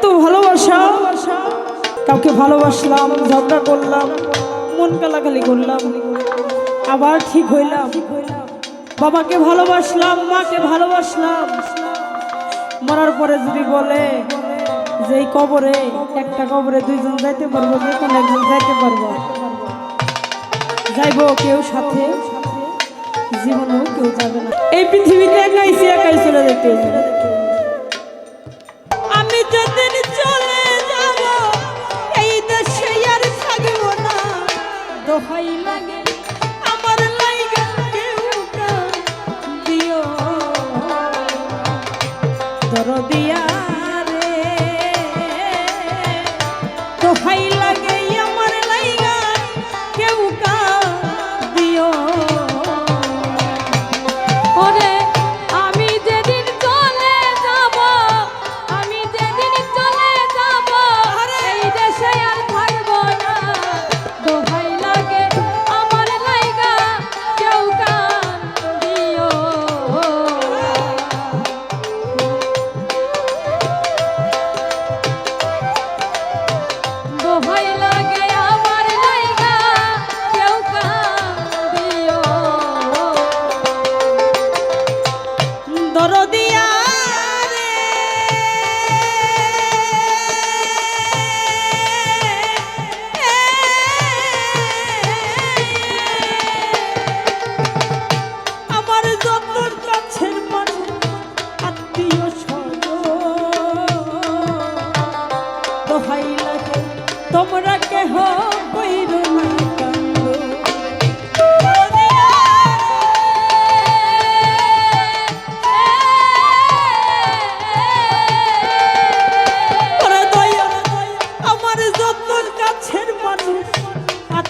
এত ভালোবাসা। কাউকে ভালোবাসলাম, ঝগড়া করলাম, মন কালাকালি করলাম, আবার ঠিক হইলাম। বাবাকে ভালোবাসলাম, মাকে ভালোবাসলাম। মরার পরে যদি বলে যে এই কবরে একটা কবরে দুইজন যাইতে পারব, যে কোনো একজন যাইতে পারব। যাইব কেউ সাথে, জীবনেও কেউ যাবে না। এই পৃথিবীতে একাইছি একাই চলে যেতে দরদিয়া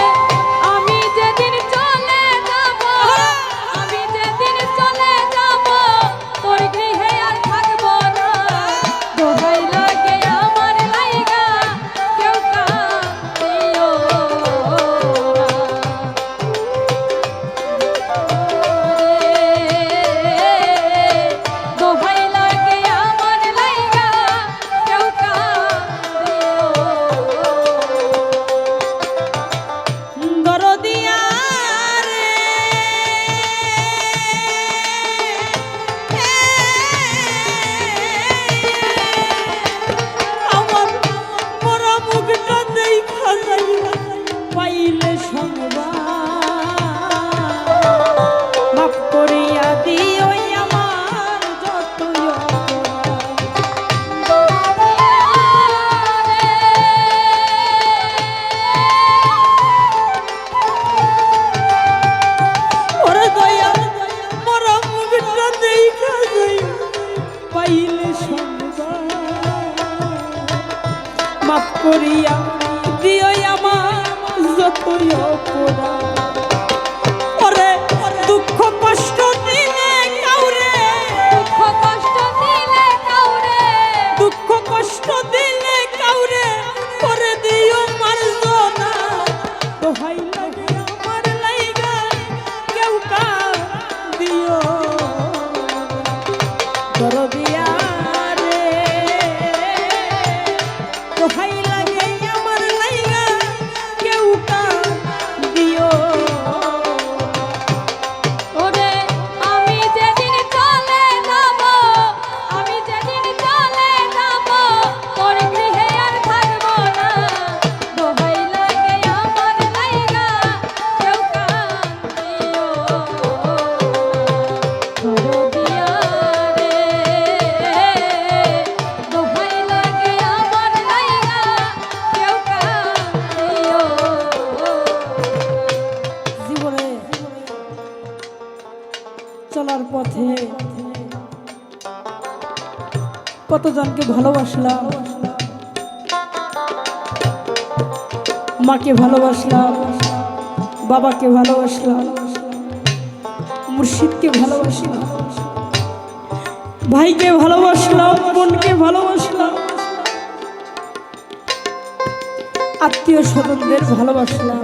Yeah. মাফ করিয়া দিও আমার যতই অপরাধ। কতজনকে ভালোবাসলাম? মাকে ভালোবাসলাম, বাবাকে ভালোবাসলাম, মুর্শিদকে ভালোবাসলাম, ভাইকে ভালোবাসলাম, বোনকে ভালোবাসলাম, আত্মীয় স্বজনদের ভালোবাসলাম।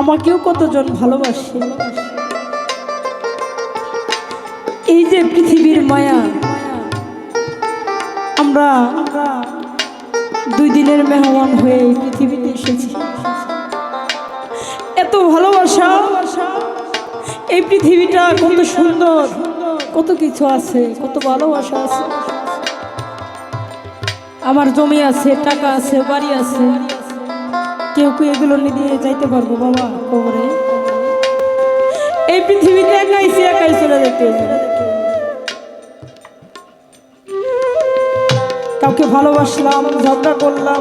আমাকেও কতজন ভালোবাসে? এই যে পৃথিবীর মায়া, আমরা দুই দিনের মেহমান হয়ে এই পৃথিবীতে এসেছি। এত ভালোবাসা, এই পৃথিবীটা কত সুন্দর, কত কিছু আছে, কত ভালোবাসা আছে। আমার জমি আছে, টাকা আছে, বাড়ি আছে। কেউ কেউ এগুলো নিয়ে যাইতে পারব বাবা কবরে এই পৃথিবীতে একাই একাই চলে যেতে কাউকে ভালোবাসলাম, ঝগড়া করলাম,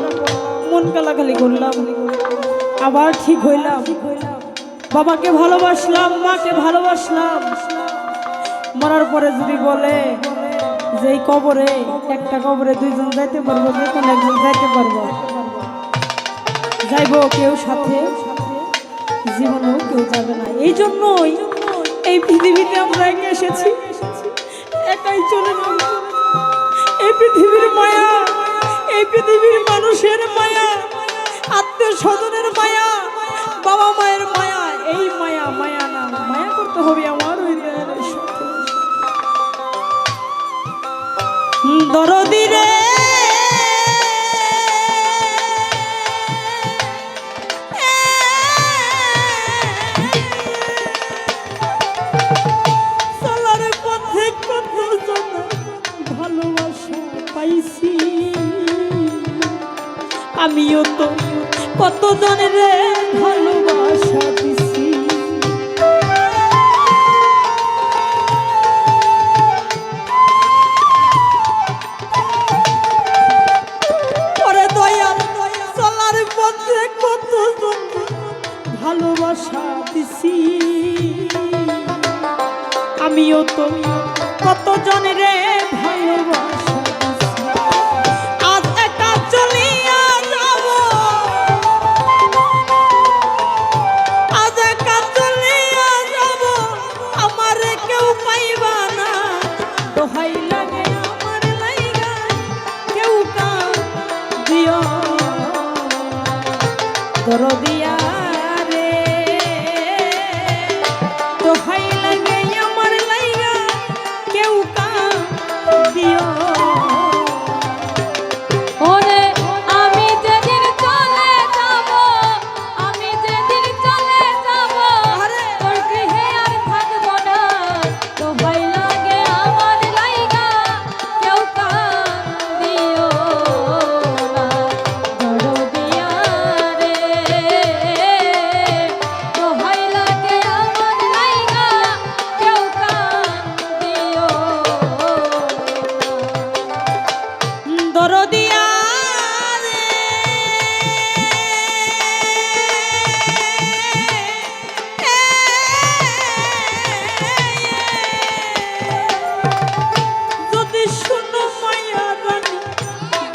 মন কালাকালি করলাম, আবার ঠিক হইলাম। বাবাকে ভালোবাসলাম, মাকে ভালোবাসলাম। মরার পরে যদি বলে যে এই কবরে, একটা কবরে দুইজন যাইতে পারব, যে কোনো একজন যাইতে পারব। যাইবো কেউ সাথে, জীবনেও কেউ যাবে না। এই জন্যই এই পৃথিবীতে আমরা একা এসেছি। একাই চলে এই পৃথিবীর মায়া, এই পৃথিবীর মানুষের মায়া, আত্মীয় স্বজনের মায়া, বাবা মায়ের মায়া, এই মায়া মায়া না, মায়া করতে হবে আমার ওই দয়ালের সাথে। দরদি আমিও তো কত জনের ভালোবাসা দিছি। ওরে দয়াল, চলার পথে কত জন ভালোবাসা দিছি। আমিও তো কত দরদিয়া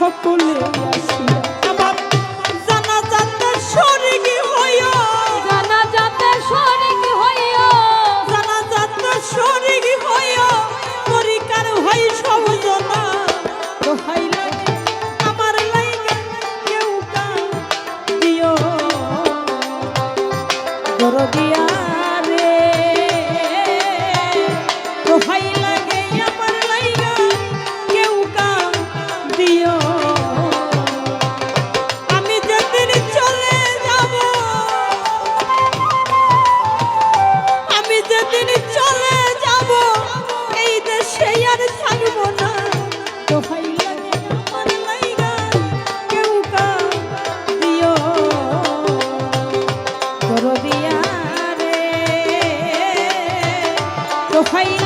সকলে আসিয়া 欢迎